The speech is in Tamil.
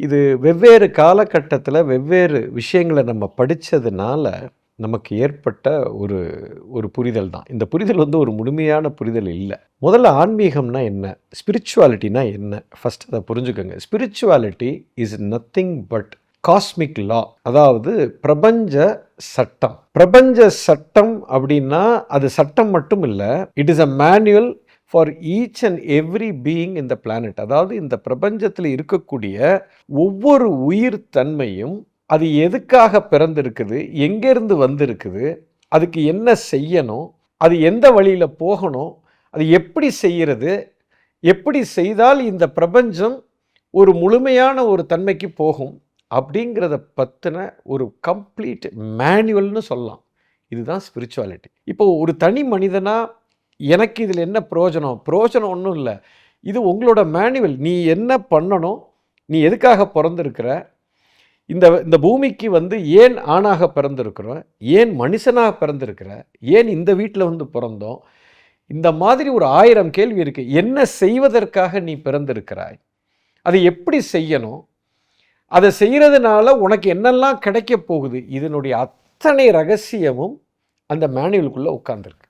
இது வெவ்வேறு காலகட்டத்தில் வெவ்வேறு விஷயங்களை நம்ம படித்ததுனால நமக்கு ஏற்பட்ட ஒரு ஒரு புரிதல் தான். இந்த புரிதல் வந்து ஒரு முழுமையான புரிதல் இல்லை. முதல்ல ஆன்மீகம்னா என்ன? ஸ்பிரிச்சுவாலிட்டினா என்ன? ஃபஸ்ட் அதை புரிஞ்சுக்கோங்க. Spirituality is nothing but cosmic law அதாவது பிரபஞ்ச சட்டம். பிரபஞ்ச சட்டம் அப்படின்னா அது சட்டம் மட்டும் இல்லை it is a manual for each and every being இந்த பிளானட் அதாவது இந்த பிரபஞ்சத்தில் இருக்கக்கூடிய ஒவ்வொரு உயிர் தன்மையும் அது எதுக்காக பிறந்திருக்குது எங்கேருந்து வந்திருக்குது அதுக்கு என்ன செய்யணும் அது எந்த வழியில் போகணும் அது எப்படி செய்கிறது எப்படி செய்தால் இந்த பிரபஞ்சம் ஒரு முழுமையான ஒரு தன்மைக்கு போகும் அப்படிங்கிறத பற்றின ஒரு கம்ப்ளீட் மேனுவல்னு சொல்லலாம். இதுதான் ஸ்பிரிச்சுவாலிட்டி இப்போ ஒரு தனி மனிதனாக எனக்கு இதில் என்ன பிரயோஜனம்? பிரயோஜனம் ஒன்றும் இல்லை. இது உங்களோட மேனுவல் நீ என்ன பண்ணணும்? நீ எதுக்காக பிறந்திருக்கிற? இந்த இந்த பூமிக்கு வந்து ஏன் ஆணாக பிறந்திருக்கிறோம் ஏன் மனுஷனாக பிறந்திருக்கிற? ஏன் இந்த வீட்டில் வந்து பிறந்தோம்? இந்த மாதிரி ஒரு ஆயிரம் கேள்வி இருக்குது என்ன செய்வதற்காக நீ பிறந்திருக்கிறாய்? அதை எப்படி செய்யணும்? அதை செய்கிறதுனால உனக்கு என்னெல்லாம் கிடைக்க போகுது? இதனுடைய அத்தனை ரகசியமும் அந்த மேனுவலுக்குள்ளே உட்காந்துருக்கு